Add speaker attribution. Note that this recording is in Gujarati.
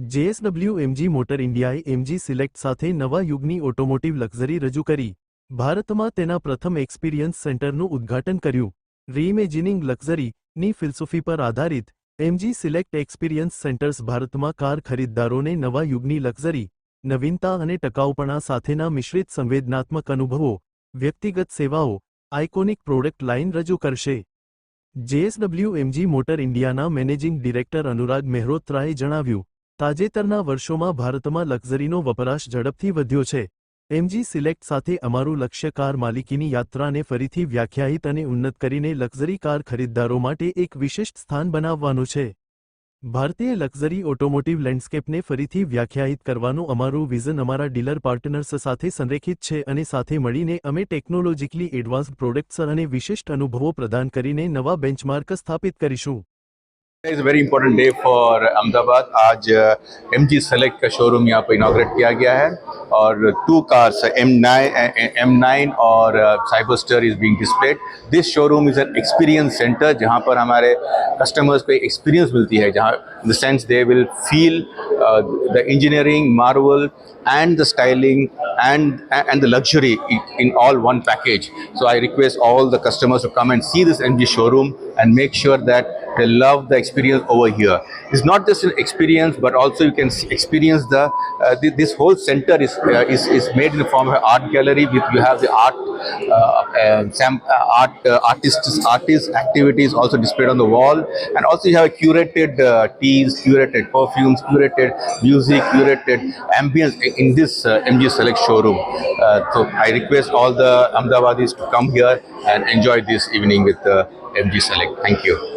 Speaker 1: જેએસડબલ્યુ એમજી મોટર ઇન્ડિયાએ એમજી સિલેક્ટ સાથે નવા યુગની ઓટોમોટિવ લક્ઝરી રજૂ કરી. ભારતમાં તેના પ્રથમ એક્સપિરિયન્સ સેન્ટરનું ઉદ્ઘાટન કર્યું. રીઇમેજિનિંગ લક્ઝરીની ફિલસૂફી પર આધારિત એમજી સિલેક્ટ એક્સપિરિયન્સ સેન્ટર્સ ભારતમાં કાર ખરીદદારોને નવા યુગની લક્ઝરી, નવીનતા અને ટકાઉપણા સાથેના મિશ્રિત સંવેદનાત્મક અનુભવો, વ્યક્તિગત સેવાઓ, આઇકોનિક પ્રોડક્ટ લાઇન રજૂ કરશે. જેએસડબલ્યુ એમજી મોટર ઇન્ડિયાના મેનેજિંગ ડિરેક્ટર અનુરાગ મહેરોત્રાએ જણાવ્યું તાજેતરના વર્ષોમાં ભારતમાં લક્ઝરીનો વપરાશ ઝડપથી વધ્યો છે. એમજી સિલેક્ટ સાથે અમારું લક્ષ્ય કાર માલિકીની યાત્રાને ફરીથી વ્યાખ્યાયિત અને ઉન્નત કરીને લક્ઝરી કાર ખરીદદારો માટે એક વિશિષ્ટ સ્થાન બનાવવાનું છે. ભારતીય લક્ઝરી ઓટોમોટિવ લેન્ડસ્કેપને ફરીથી વ્યાખ્યાયિત કરવાનું અમારું વિઝન અમારા ડીલર પાર્ટનર્સ સાથે સંરેખિત છે અને સાથે મળીને અમે ટેકનોલોજીકલી એડવાન્સ્ડ પ્રોડક્ટ્સ અને વિશિષ્ટ અનુભવો પ્રદાન કરીને નવા બેન્ચમાર્ક સ્થાપિત કરીશું.
Speaker 2: is a very important day for Ahmedabad आज एम जी सेलेक्ट का शोरूम यहाँ पर इनाग्रेट किया गया है और two cars M nine M nine और Cyberster is being displayed this showroom is an experience centre जहाँ पर हमारे कस्टमर्स को एक्सपीरियंस मिलती है जहाँ in the sense they will feel the engineering marvel and the styling and and the luxury in, in all one package so i request all the customers to come and see this mg showroom and make sure that they love the experience over here it's not just an experience but also you can s- experience the uh, thi- this whole center is, uh, is is made in the form of an art gallery you have the art uh, uh, art uh, artists artists activities also displayed on the wall. And also you have curated uh, teas curated perfumes curated music curated ambience in this uh, mg select showroom. Uh, so i request all the ahmedabadis to come here and enjoy this evening with uh, mg select. Thank you